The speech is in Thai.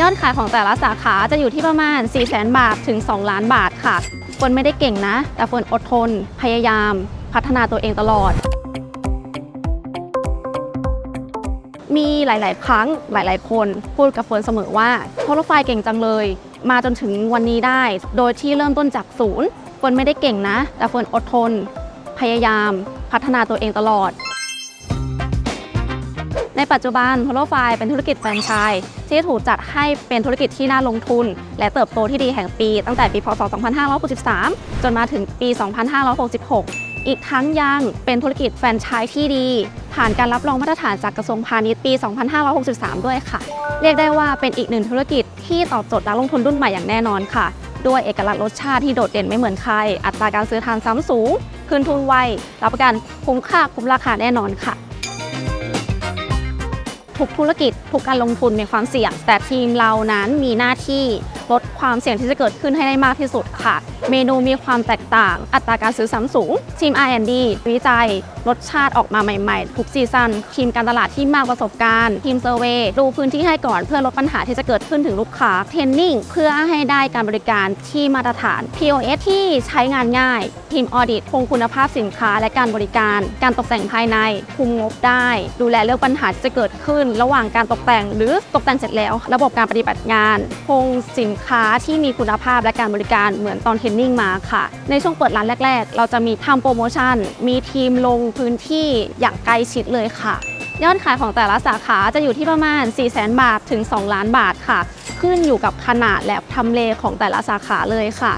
ยอดขายของแต่ละสาขาจะอยู่ที่ประมาณ 4 0 0 0 0 0 บาทถึง 2 ล้านบาทค่ะเฟิร์นไม่ได้เก่งนะ แต่เฟิร์นอดทน พยายาม พัฒนาตัวเองตลอด มีหลาย ๆ ครั้งหลาย ๆ คนพูดกับเฟิร์นเสมอว่าโพลไฟล์เก่งจังเลย มาจนถึงวันนี้ได้ โดยที่เริ่มต้นจากศูนย์เฟิร์นไม่ได้เก่งนะ แต่เฟิร์นอดทน พยายาม พัฒนาตัวเองตลอด ในปัจจุบัน p o l o f i เป็นธุรกิจแฟรนไชส์ที่ถูกจัดให้เป็นธุรกิจที่น่าลงทุน และเติบโตที่ดีแห่งปี ตั้งแต่ปีพศ 2563 จนมาถึงปี 2566 อีกทั้งยังเป็นธุรกิจแฟรนไชส์ที่ดี ผ่านการรับรองมาตรฐานจากกระทรวงพาณิชย์ปี 2563 ด้วยค่ะ เรียกได้ว่าเป็นอีกหนึ่งธุรกิจที่ตอบโจทย์นักลงทุนรุ่นใหม่อย่างแน่นอนค่ะด้วยเอกลักษณ์รสชาติที่โดดเด่นไม่เหมือนใคร อัตราการซื้อทานซ้ำสูง คืนทุนไว รับประกันคุ้มค่าคุ้มราคาแน่นอนค่ะ ทุกธุรกิจ ทุกการลงทุนมีความเสี่ยง แต่ทีมเรานั้นมีหน้าที่ลดความเสี่ยงที่จะเกิดขึ้นให้ได้มากที่สุดค่ะ เมนูมีความแตกต่าง อัตราการซื้อซ้ำสูง ทีม R&D วิจัย รสชาติออกมาใหม่ๆ ทุกซีซันทีมการตลาดที่มากประสบการณ์ ทีมเซอร์เวยดูพื้นที่ให้ก่อนเพื่อลดปัญหาที่จะเกิดขึ้นถึงลูกค้าเทรนนิ่งเพื่อให้ได้การบริการที่มาตรฐาน POS ที่ใช้งานง่าย ทีมออดิตคงคุณภาพสินค้าและการบริการ การตกแต่งภายใน คุมงบได้ ดูแลเรื่องปัญหาที่จะเกิดขึ้น ระหว่างการตกแต่ง หรือตกแต่งเสร็จแล้ว ระบบการปฏิบัติงาน คงสินค้าที่มีคุณภาพและการบริการเหมือนตอนเทรนนิ่งมาค่ะ ในช่วงเปิดร้านแรก ๆ เราจะมีทำโปรโมชั่น มีทีมลงพื้นที่อย่างใกล้ชิดเลยค่ะ ยอดขายของแต่ละสาขาจะอยู่ที่ประมาณ 4 0 0 0 0 0บาทถึง 2 ล้านบาทค่ะ ขึ้นอยู่กับขนาดและทำเลของแต่ละสาขาเลยค่ะ